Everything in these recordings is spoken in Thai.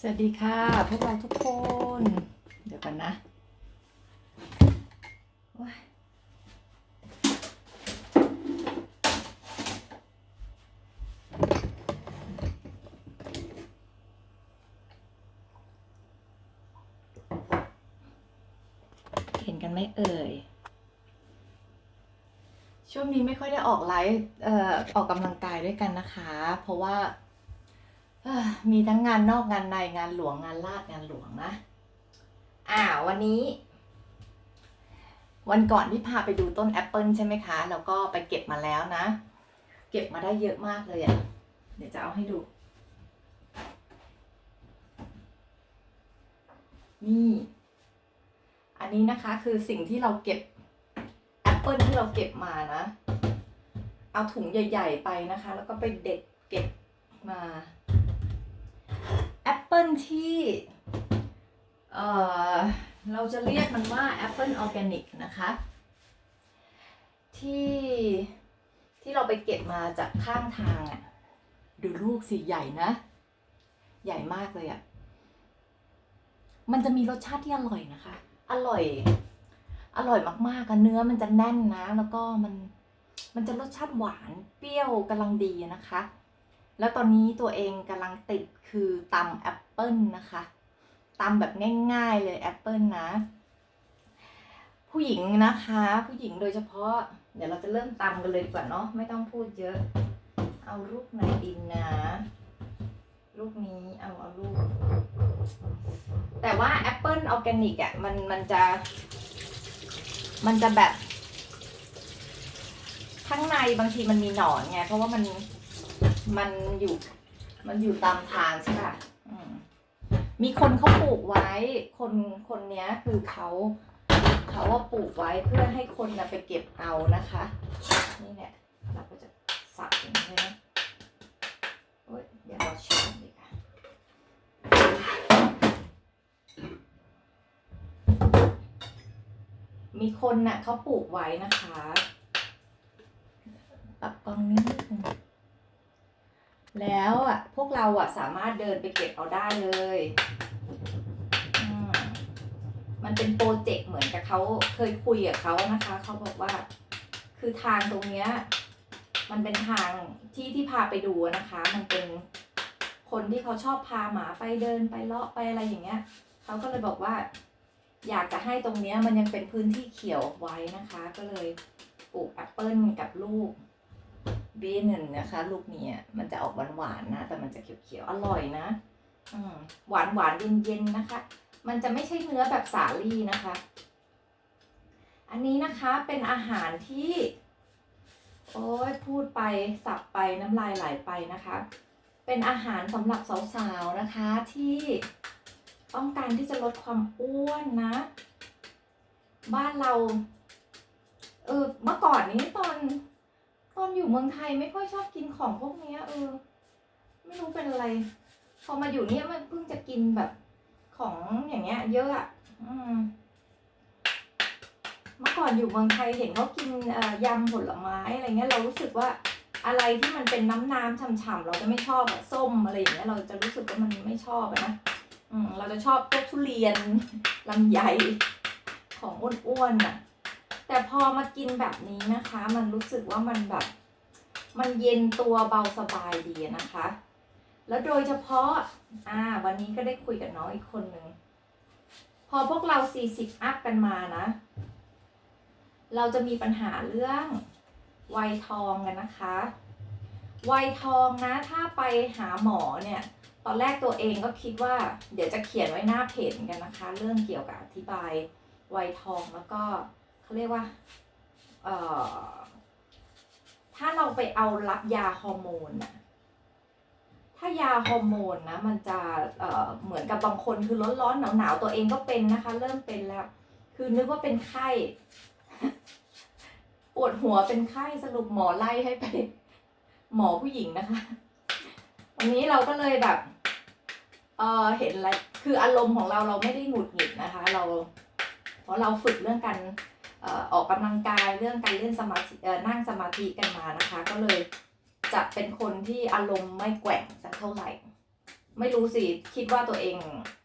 สวัสดีค่ะ พวกเราทุกคน เดี๋ยวกันนะเห็นกันไหมเอ่ย ช่วงนี้ไม่ค่อยได้ออกไลฟ์ออกกำลังกายด้วยกันนะคะ เพราะว่า มีทั้งงานนอกงานในงานหลวงงานลาดงานหลวงนะ อ่าวันนี้ วันก่อนที่พาไปดูต้นแอปเปิลใช่ไหมคะ แล้วก็ไปเก็บมาแล้วนะ เก็บมาได้เยอะมากเลยอะ่ะ เดี๋ยวจะเอาให้ดู นี่ อันนี้นะคะคือสิ่งที่เราเก็บแอปเปิลที่เราเก็บมานะ เอาถุงใหญ่ ๆ ไปนะคะ แล้วก็ไปเด็ดเก็บมา ปเปิลที่เอ่อเราจะเรียกมันว่าแอปเปิลออร์แกนิกนะคะที่ที่เราไปเก็บมาจากข้างทางอะ่ะดูลูกสิใหญ่นะ ใหญ่มากเลยอะมันจะมีรสชาติที่อร่อยนะคะ อร่อย อร่อยมากๆอะเนื้อมันจะแน่นนะ แล้วก็มันมันจะรสชาติหวานเปรี้ยวกำลังดีนะคะ แล้วตอนนี้ตัวเองกำลังติดคือตำแอปเปิลนะคะตำแบบง่ายๆเลยแอปเปิลนะ ผู้หญิงนะคะ ผู้หญิงโดยเฉพาะ เดี๋ยวเราจะเริ่มตำกันเลยดีกว่าเนาะไม่ต้องพูดเยอะ เอาลูกไหนดินนะลูกนี้เอาเอาลูก แต่ว่าแอปเปิลออร์แกนิกอะมันมันจะ มันจะแบบ ข้างในบางทีมันมีหนอนไงเพราะว่ามัน มันอยู่ มันอยู่ตามทางใช่ป่ะมีคนเขาปลูกไว้ คนคนเนี้ยคือเขาเขาว่าปลูกไว้เพื่อให้คนนะไปเก็บเอานะคะ นี่เนี่ยเราก็จะสับอย่างนี้นะโอ้ยเดี๋ยวเราชิมดีกว่ามีคนน่ะเขาปลูกไว้นะคะ ปรับกล้องนิดนึง แล้วอะพวกเราอะสามารถเดินไปเก็บเอาได้เลยอืมมันเป็นโปรเจกต์เหมือนกับเขาเคยคุยกับเขานะคะเขาบอกว่า คือทางตรงเนี้ยมันเป็นทางที่ที่พาไปดูนะคะ มันเป็นคนที่เขาชอบพาหมาไปเดินไปเลาะไปอะไรอย่างเงี้ยเขาก็เลยบอกว่า อยากจะให้ตรงเนี้ยมันยังเป็นพื้นที่เขียวไว้นะคะ ก็เลยปลูกแอปเปิลกับลูก บีหนึ่งนะคะ ลูกเนี้ยมันจะออกหวานๆนนะ แต่มันจะเขียวๆ อร่อยนะอืหวานหวานเย็นๆนะคะ มันจะไม่ใช่เนื้อแบบสาลี่นะคะ อันนี้นะคะเป็นอาหารที่ โอ้ยพูดไปสับไปน้ำลายไหลไปนะคะ เป็นอาหารสำหรับสาวๆนะคะที่ต้องการที่จะลดความอ้วนนะ บ้านเรา เออเมื่อก่อนนี้ตอน ตอนอยู่เมืองไทยไม่ค่อยชอบกินของพวกนี้เออ ไม่รู้เป็นอะไร พอมาอยู่เนี่ยมันเพิ่งจะกินแบบของอย่างเงี้ย เยอะอะอืมเมื่อก่อนอยู่เมืองไทยเห็นเขากินอ่อยำผลไม้อะไรเงี้ยเรารู้สึกว่าอะไรที่มันเป็นน้ำน้ำๆฉ่ำๆเราจะไม่ชอบอะส้มอะไรอย่างเงี้ยเราจะรู้สึกว่ามันไม่ชอบนะอืมเราจะชอบพวกทุเรียนลำไยของอ้วนๆน่ะ แต่พอมากินแบบนี้นะคะ มันรู้สึกว่ามันแบบ มันเย็นตัวเบาสบายดีนะคะ แล้วโดยเฉพาะ อ่า วันนี้ก็ได้คุยกับน้องอีกคนนึง พอพวกเราสี่สิบอัพกันมานะ เราจะมีปัญหาเรื่องวัยทองกันนะคะวัยทองนะถ้าไปหาหมอเนี่ย ตอนแรกตัวเองก็คิดว่า เดี๋ยวจะเขียนไว้หน้าเพจกันนะคะ เรื่องเกี่ยวกับอธิบายวัยทองแล้วก็ เขาเรียกว่าเอ่อถ้าเราไปเอารับยาฮอร์โมนน่ะถ้ายาฮอร์โมนนะมันจะเอ่อเหมือนกับบางคนคือร้อนๆหนาวๆตัวเองก็เป็นนะคะ เริ่มเป็นแล้ว คือนึกว่าเป็นไข้ปวดหัวเป็นไข้สรุปหมอไล่ให้ไปหมอผู้หญิงนะคะ วันนี้เราก็เลยแบบเออเห็นอะไรคืออารมณ์ของเราเราไม่ได้หงุดหงิดนะคะ เรา เพราะเราฝึกเรื่องการ ออออกกำลังกายเรื่องการเล่นสมาธิเอ่อนั่งสมาธิกันมานะคะ ก็เลยจะเป็นคนที่อารมณ์ไม่แกว่งสักเท่าไหร่ ไม่รู้สิคิดว่าตัวเอง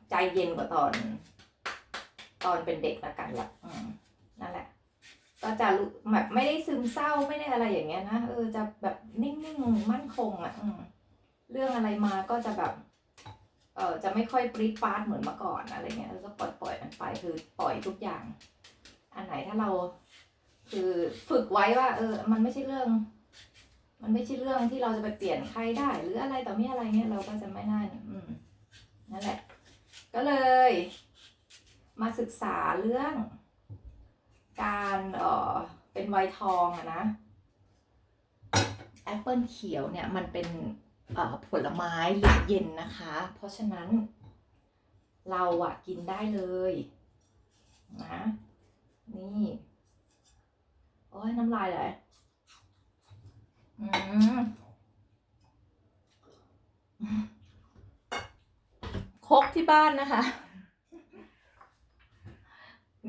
ใจเย็นกว่าตอน ตอนเป็นเด็กละกันละนั่นแหละ ก็จะแบบไม่ได้ซึมเศร้าไม่ได้อะไรอย่างเงี้ยนะเออจะแบบนิ่งๆมั่นคงอะ่ะเรื่องอะไรมาก็จะแบบเออจะไม่ค่อยปรี๊ดปาดเหมือนเมื่อก่อนอะไรเงี้ยแล้วก็ปล่อยปล่อยมันไปคือปล่อยทุกอย่าง อันไหนถ้าเรา คือฝึกไว้ว่า เออ มันไม่ใช่เรื่อง มันไม่ใช่เรื่องที่เราจะไปเปลี่ยนใครได้ หรืออะไรต่อมีอะไรเงี้ยเราก็จะไม่น่าอืมนั่นแหละ ก็เลย มาศึกษาเรื่อง การเออเป็นไวน์ทองอะนะแอปเปิลเขียวเนี่ยมันเป็นเอ่อผลไม้ลิเย็นนะคะ เพราะฉะนั้นเราอะกินได้เลยนะ นี่ โอ้ยน้ำลายไหลอืมคกที่บ้านนะคะ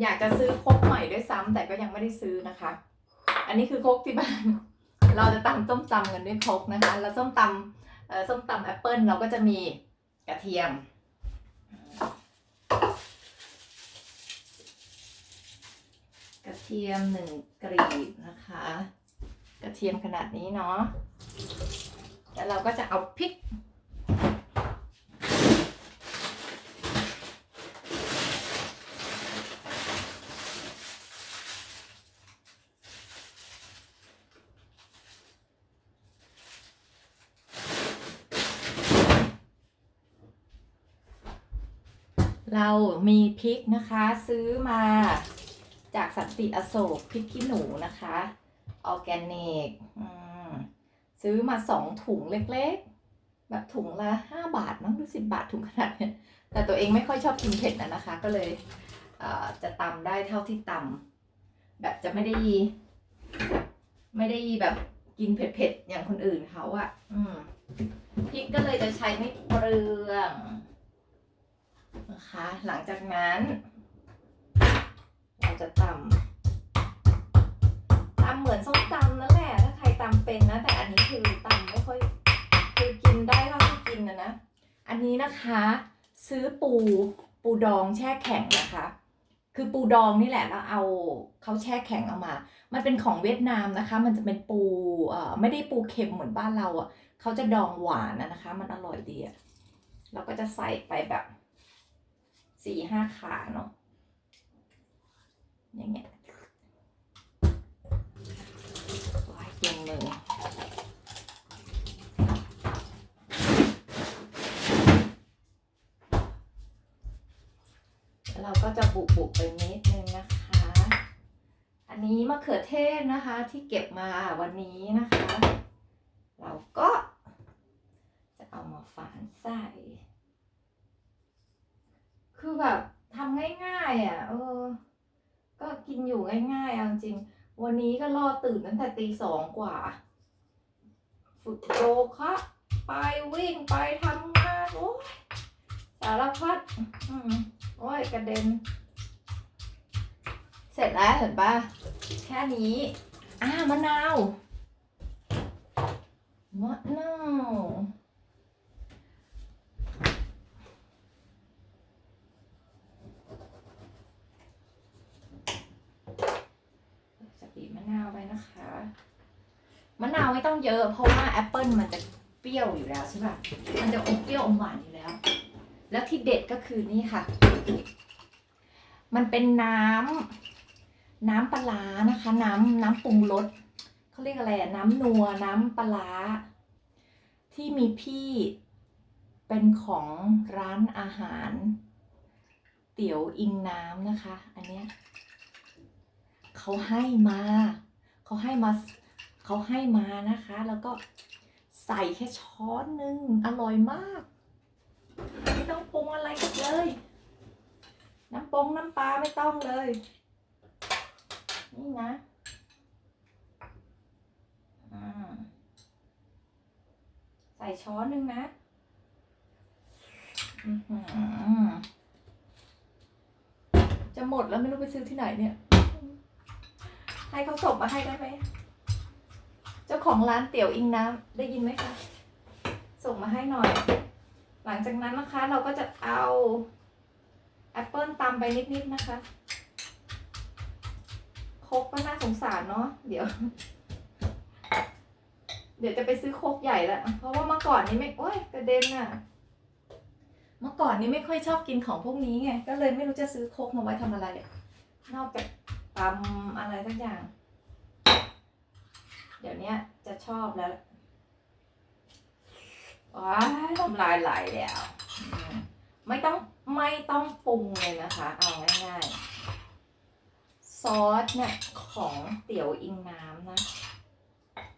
อยากจะซื้อคกใหม่ด้วยซ้ำแต่ก็ยังไม่ได้ซื้อนะคะ อันนี้คือคกที่บ้าน เราจะตำส้มตำกันด้วยคกนะคะ แล้วส้มตำส้มตำแอปเปิลเราก็จะมีกระเทียม กระเทียมหนึ่งกรีบนะคะ กระเทียมขนาดนี้เนาะแล้วเราก็จะเอาพริก เรามีพริกนะคะซื้อมา จากสันติอโศกพริกขี้หนูนะคะออแกนิกซื้อมาสองถุงเล็กๆ แบบถุงละห้าบาทมั้งหรือสิบบาทถุงขนาดเนี้ยแต่ตัวเองไม่ค่อยชอบกินเผ็ดนะนะคะ ก็เลยจะตำได้เท่าที่ตำแบบจะไม่ได้ไม่ได้แบบกินเผ็ดๆ อย่างคนอื่นเขาอะอืมพริกก็เลยจะใช้ไม่เปลืองนะคะ หลังจากนั้น จะตำตำเหมือนส้มตำนั่นแหละ ถ้าใครตำเป็นนะ แต่อันนี้คือตำไม่ค่อย คือกินได้เท่าที่กินนะนะ อันนี้นะคะ ซื้อปูปูดองแช่แข็งนะคะ คือปูดองนี่แหละแล้วเอาเขาแช่แข็งเอามา มันเป็นของเวียดนามนะคะ มันจะเป็นปูเอ่อไม่ได้ปูเค็มเหมือนบ้านเราอะเขาจะดองหวานนะนะคะ มันอร่อยดีอะเราก็จะใส่ไปแบบสี่ห้าขาเนาะ อย่างเงี้ยว้ายเย็นมือแล้วเราก็จะบุบุไปนิดนึงนะคะ อันนี้มะเขือเทศนะคะที่เก็บมาวันนี้นะคะ เราก็จะเอามาฝานใส่ คือแบบทำง่ายๆอะ เออ กินอยู่ง่ายๆเอาจริง วันนี้ก็รอตื่นตั้งแต่ตีสองกว่า ฝึกโยคะไปวิ่งไปทำงานโอ้ยสารพัดอโอ้ยกระเด็น เสร็จแล้วเห็นปะแค่นี้อ่ามะนาว มะนาว จะบีบมะนาวไปนะคะ มะนาวไม่ต้องเยอะ เพราะว่าแอปเปิลมันจะเปรี้ยวอยู่แล้วใช่ป่ะ มันจะอมเปรี้ยวอมหวานอยู่แล้ว แล้วที่เด็ดก็คือนี่ค่ะ มันเป็นน้ำน้ำปลานะคะ น้ำน้ำปรุงรสเขาเรียกอะไรอะน้ำนัวน้ำปลาร้าที่มีพี่เป็นของร้านอาหาร เตี๋ยวอิงน้ำนะคะ อันเนี้ย เขาให้มาเขาให้มาเขาให้มานะคะ แล้วก็ใส่แค่ช้อนหนึ่งอร่อยมากไม่ต้องปรุงอะไรเลย น้ำปงน้ำปลาไม่ต้องเลย นี่นะใส่ช้อนหนึ่งนะจะหมดแล้วไม่รู้ไปซื้อที่ไหนเนี่ย ให้เขาส่งมาให้ได้ไหม เจ้าของร้านเตี๋ยวอิงน้ำได้ยินไหมคะ ส่งมาให้หน่อย หลังจากนั้นนะคะเราก็จะเอาแอปเปิลตำไปนิดๆนะคะโคกก็น่าสงสารเนาะเดี๋ยว เดี๋ยวจะไปซื้อโคกใหญ่ละเพราะว่าเมื่อก่อนนี้ไม่โอ้ยกระเด็นอะเมื่อก่อนนี้ไม่ค่อยชอบกินของพวกนี้ไงก็เลยไม่รู้จะซื้อโคกมาไว้ทำอะไรนอกจาก ตำอะไรสักอย่าง เดี๋ยวนี้จะชอบแล้วว้ายน้ำลายไหลแล้ว ไม่ต้องไม่ต้องปรุงเลยนะคะ เอาง่ายๆ ซอสเนี่ยของเตี๋ยวอิงน้ำนะ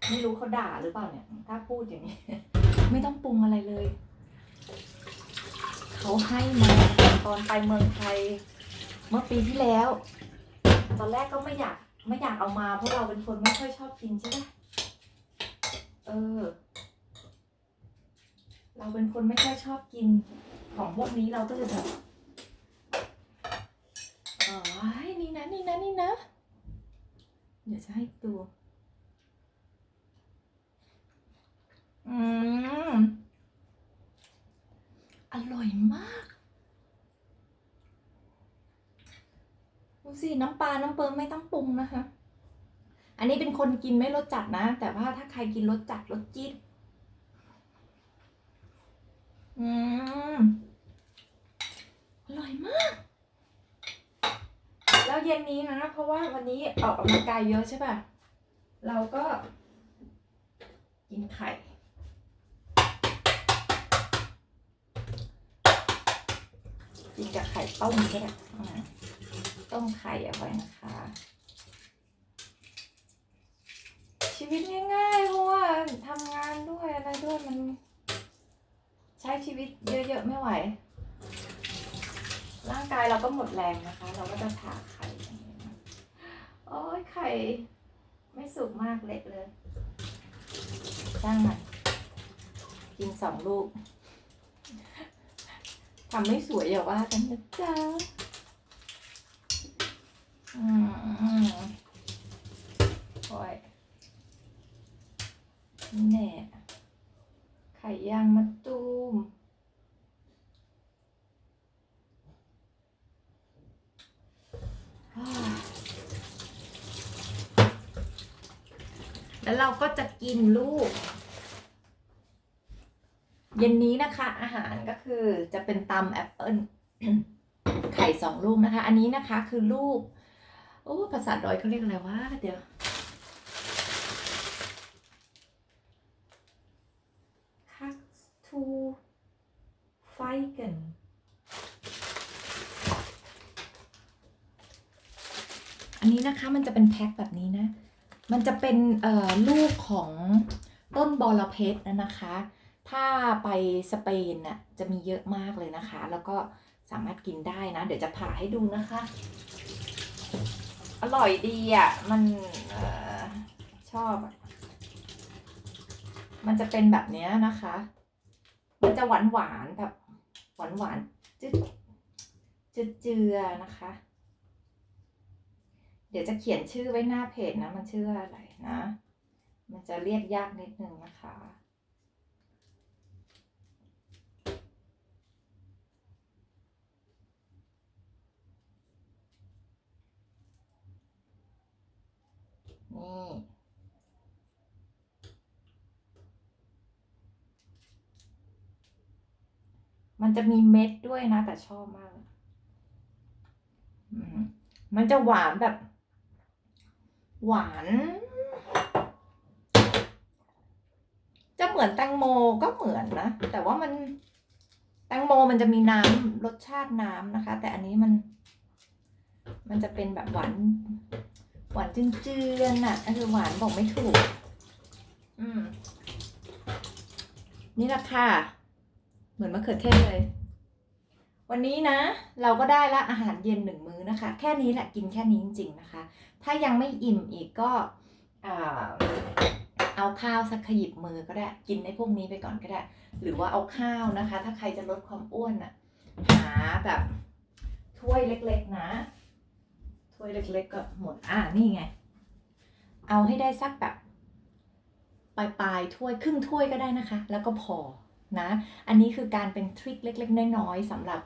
ไม่รู้เขาด่าหรือเปล่าเนี่ย ถ้าพูดอย่างนี้ ไม่ต้องปรุงอะไรเลย เขาให้มาตอนไปเมืองไทย เมื่อปีที่แล้ว อนแรกก็ไม่อยากไม่อยากเอามาเพราะเราเป็นคนไม่ค่อยชอบกินใช่ไหมเออ เราเป็นคนไม่ค่อยชอบกินของพวกนี้เราก็เลยแบบอ๋อนี่นะนี่นะนี่นะ เดี๋ยวจะให้ดูอืมอร่อยมาก สิน้ำปลา น้ำเปิมไม่ต้องปรุงนะคะ อันนี้เป็นคนกินไม่รสจัดนะ แต่ว่าถ้าใครกินรสจัดรสจี๊ดอืมอร่อยมาก แล้วเย็นนี้นะ เพราะว่าวันนี้ออกกำลังกายเยอะใช่ป่ะ เราก็ กินไข่กินกับไข่ต้มก็ได้ ต้มไข่เอาไว้นะคะ ชีวิตง่ายๆเพราะว่าทำงานด้วยอะไรด้วยมัน ใช้ชีวิตเยอะๆไม่ไหว ร่างกายเราก็หมดแรงนะคะ เราก็จะผ่าไข่อย่างนี้โอ้ยไข่ ไม่สุกมากเละเลยช่างมันกินสองลูกทำไม่สวยอย่าว่ากันนะจ๊ะ อืมโอ้ยแน่ไข่ย่างมะตูมแล้วเราก็จะกินลูก เย็นนี้นะคะ อาหารก็คือจะเป็นตำแอปเปิลไข่สองลูกนะคะ อันนี้นะคะคือลูก โอ้ภาษาดอยเขาเรียกอะไรวะเดี๋ยวคักทูไฟกันอันนี้นะคะมันจะเป็นแพ็คแบบนี้นะ มันจะเป็นลูกของต้นบอระเพ็ดนะนะคะ ถ้าไปสเปนน่ะจะมีเยอะมากเลยนะคะ แล้วก็สามารถกินได้นะ เดี๋ยวจะผ่าให้ดูนะคะ ร่อยดีอะ มันออชอบ มันจะเป็นแบบเนี้ยนะคะ มันจะหวานหวานแบบหวานหวานจืดจืดเจือนะคะ เดี๋ยวจะเขียนชื่อไว้หน้าเพจนะ มันชื่ออะไรนะ มันจะเรียกยากนิดนึงนะคะ นี่มันจะมีเม็ดด้วยนะ แต่ชอบมาก มันจะหวานแบบ หวาน จะเหมือนแตงโมก็เหมือนนะ แต่ว่ามันแตงโมมันจะมีน้ำรสชาติน้ำนะคะ แต่อันนี้มัน มันจะเป็นแบบหวาน หวานเจือนๆน่ะเออหวานบอกไม่ถูก อืม นี่แหละค่ะ เหมือนมะเขือเทศเลย วันนี้นะ เราก็ได้ละอาหารเย็นหนึ่งมื้อนะคะ แค่นี้แหละกินแค่นี้จริงๆนะคะ ถ้ายังไม่อิ่มอีกก็อ่าเอาข้าวสักขยิบมือก็ได้ กินในพวกนี้ไปก่อนก็ได้ หรือว่าเอาข้าวนะคะ ถ้าใครจะลดความอ้วนน่ะหาแบบถ้วยเล็ก ๆ นะ ถ้วยเล็ก ๆ ก็หมด อ่านี่ไง เอาให้ได้สักแบบปลายๆถ้วยครึ่งถ้วยก็ได้นะคะ แล้วก็พอนะ อันนี้คือการเป็นทริคเล็ก ๆ น้อยๆสำหรับ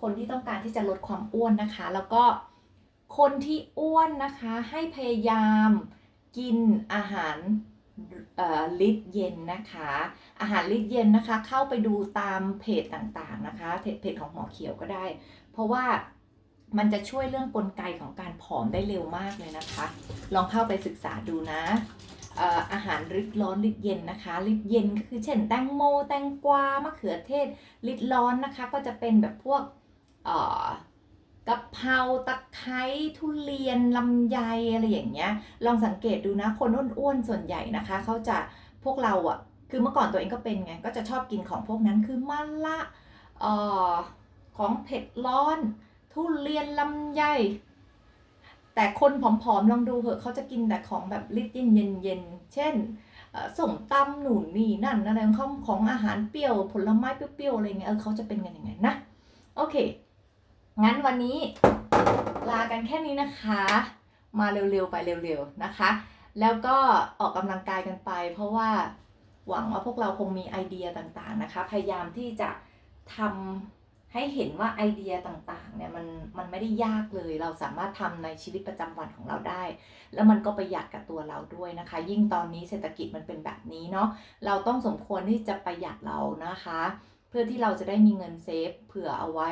คนที่ต้องการที่จะลดความอ้วนนะคะ แล้วก็คนที่อ้วนนะคะให้พยายามกินอาหารลิตรเย็นนะคะ อาหารลิตรเย็นนะคะ เข้าไปดูตามเพจต่างๆนะคะเพจของหมอเขียวก็ได้ เพราะว่า มันจะช่วยเรื่องกลไกของการผอมได้เร็วมากเลยนะคะ ลองเข้าไปศึกษาดูนะอาหารริดร้อนริดเย็นนะคะริดเย็นก็คือเช่นแตงโมแตงกวามะเขือเทศริดร้อนนะคะ ก็จะเป็นแบบพวกกะเพราตะไคร้ทุเรียนลำไยอะไรอย่างเงี้ย ลองสังเกตดูนะคนอ้วนๆส่วนใหญ่นะคะเขาจะพวกเราอะคือเมื่อก่อนตัวเองก็เป็นไงก็จะชอบกินของพวกนั้นคือมะละอ่อของเผ็ดร้อน ทุเรียนลำไย แต่คนผอมๆลองดูเหอะเขาจะกินแต่ของแบบลิตรเย็นๆเช่นเอ่อส้มตำหนุนนี่นั่นอะไรของเขาของอาหารเปรี้ยว ผลไม้เปรี้ยวๆอะไรเงี้ยเออเขาจะเป็นกันยังไงนะ โอเค งั้นวันนี้ลากันแค่นี้นะคะ มาเร็วๆไปเร็วๆนะคะ แล้วก็ออกกำลังกายกันไป เพราะว่าหวังว่าพวกเราคงมีไอเดียต่างๆนะคะ พยายามที่จะทำ ให้เห็นว่าไอเดียต่างๆเนี่ยมันมันไม่ได้ยากเลย เราสามารถทำในชีวิตประจำวันของเราได้ แล้วมันก็ประหยัดกับตัวเราด้วยนะคะ ยิ่งตอนนี้เศรษฐกิจมันเป็นแบบนี้เนาะเราต้องสมควรที่จะประหยัดเรานะคะ เพื่อที่เราจะได้มีเงินเซฟเผื่อเอาไว้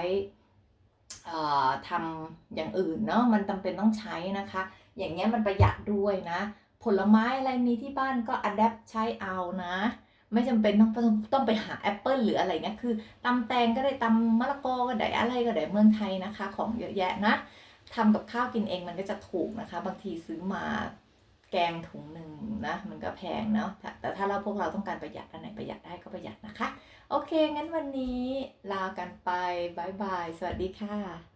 อ่อทำอย่างอื่นเนาะมันจำเป็นต้องใช้นะคะ อย่างเงี้ยมันประหยัดด้วยนะ ผลไม้อะไรมีที่บ้านก็อัดแอปใช้เอานะ ไม่จำเป็นต้องต้องไปหาแอปเปิลหรืออะไรเงี้ยคือตำแตงก็ได้ตำมะละกอก็ได้อะไรก็ได้เมืองไทยนะคะ ของเยอะแยะนะทำกับข้าวกินเองมันก็จะถูกนะคะ บางทีซื้อมาแกงถุงหนึ่งนะมันก็แพงเนาะแต่แต่ถ้าเราพวกเราต้องการประหยัดอันไหนประหยัดได้ก็ประหยัดนะคะ โอเค งั้นวันนี้ลากันไปบายบาย สวัสดีค่ะ